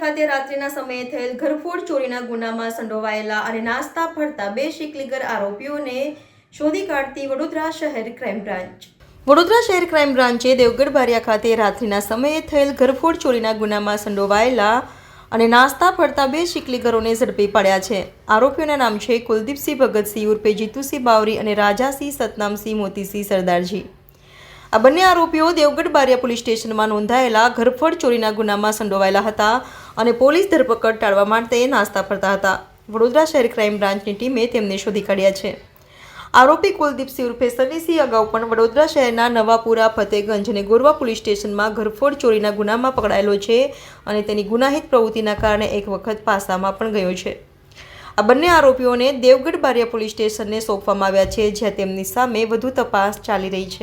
ખાતે રાત્રિના સમયે થયેલ ઘરફોડ ચોરીના ગુનામાં સંડોવાયેલા અને નાસ્તા ફરતા બે શીકલીગર આરોપીઓને શોધી કાઢતી વડોદરા શહેર ક્રાઇમ બ્રાન્ચ. વડોદરા શહેર ક્રાઇમ બ્રાન્ચે દેવગઢ બારિયા ખાતે રાત્રિના સમયે થયેલ ઘરફોડ ચોરીના ગુનામાં સંડોવાયેલા અને નાસ્તા ફરતા બે શીકલીગરોને ઝડપી પાડ્યા છે. આરોપીઓના નામ છે કુલદીપસિંહ ભગતસિંહ ઉર્ફે જીતુસિંહ બાવરી અને રાજાસિંહ સતનામસિંહ મોતીસિંહ સરદારજી. આ બંને આરોપીઓ દેવગઢ બારિયા પોલીસ સ્ટેશનમાં નોંધાયેલા ઘરફોડ ચોરીના ગુનામાં સંડોવાયેલા હતા અને પોલીસ ધરપકડ ટાળવા માટે નાસ્તા ફરતા હતા. વડોદરા શહેર ક્રાઇમ બ્રાન્ચની ટીમે તેમને શોધી કાઢ્યા છે. આરોપી કુલદીપસિંહ ઉર્ફે સનીસિંહ અગાઉ પણ વડોદરા શહેરના નવાપુરા, ફતેગંજ અને ગોરવા પોલીસ સ્ટેશનમાં ઘરફોડ ચોરીના ગુનામાં પકડાયેલો છે અને તેની ગુનાહિત પ્રવૃત્તિના કારણે એક વખત પાસામાં પણ ગયો છે. આ બંને આરોપીઓને દેવગઢ બારિયા પોલીસ સ્ટેશનને સોંપવામાં આવ્યા છે, જ્યાં તેમની સામે વધુ તપાસ ચાલી રહી છે.